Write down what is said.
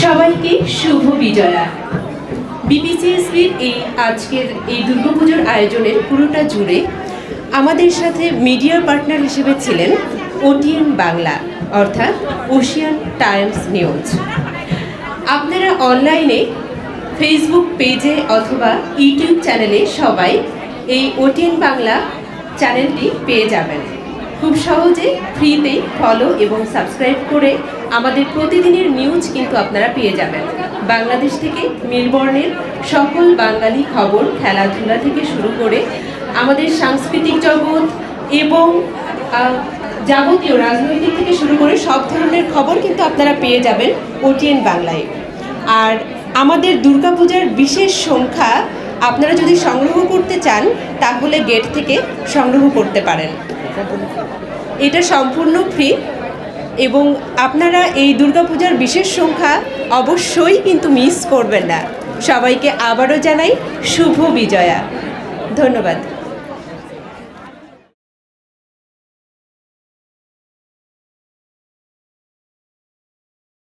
সবাইকে শুভ বিজয়া। বিবিসিএসবির এই আজকের এই দুর্গাপুজোর আয়োজনের পুরোটা জুড়ে আমাদের সাথে মিডিয়া পার্টনার হিসেবে ছিলেন ওটিএন বাংলা, অর্থাৎ ওশিয়ান টাইমস নিউজ। আপনারা অনলাইনে ফেসবুক পেজে অথবা ইউটিউব চ্যানেলে সবাই এই ওটিএন বাংলা চ্যানেলটি পেয়ে যাবেন। খুব সহজে ফ্রিতেই ফলো এবং সাবস্ক্রাইব করে আমাদের প্রতিদিনের নিউজ কিন্তু আপনারা পেয়ে যাবেন। বাংলাদেশ থেকে মেলবর্নের সকল বাঙালি খবর খেলাধুলা থেকে শুরু করে আমাদের সাংস্কৃতিক জগৎ এবং যাবতীয় রাজনৈতিক থেকে শুরু করে সব ধরনের খবর কিন্তু আপনারা পেয়ে যাবেন ওটিএন বাংলায়। আর আমাদের দুর্গাপূজার বিশেষ সংখ্যা আপনারা যদি সংগ্রহ করতে চান, তাহলে গেট থেকে সংগ্রহ করতে পারেন। এটা সম্পূর্ণ ফ্রি এবং আপনারা এই দুর্গাপূজার বিশেষ সংখ্যা অবশ্যই কিন্তু মিস করবেন না। সবাইকে আবারও জানাই শুভ বিজয়া। ধন্যবাদ।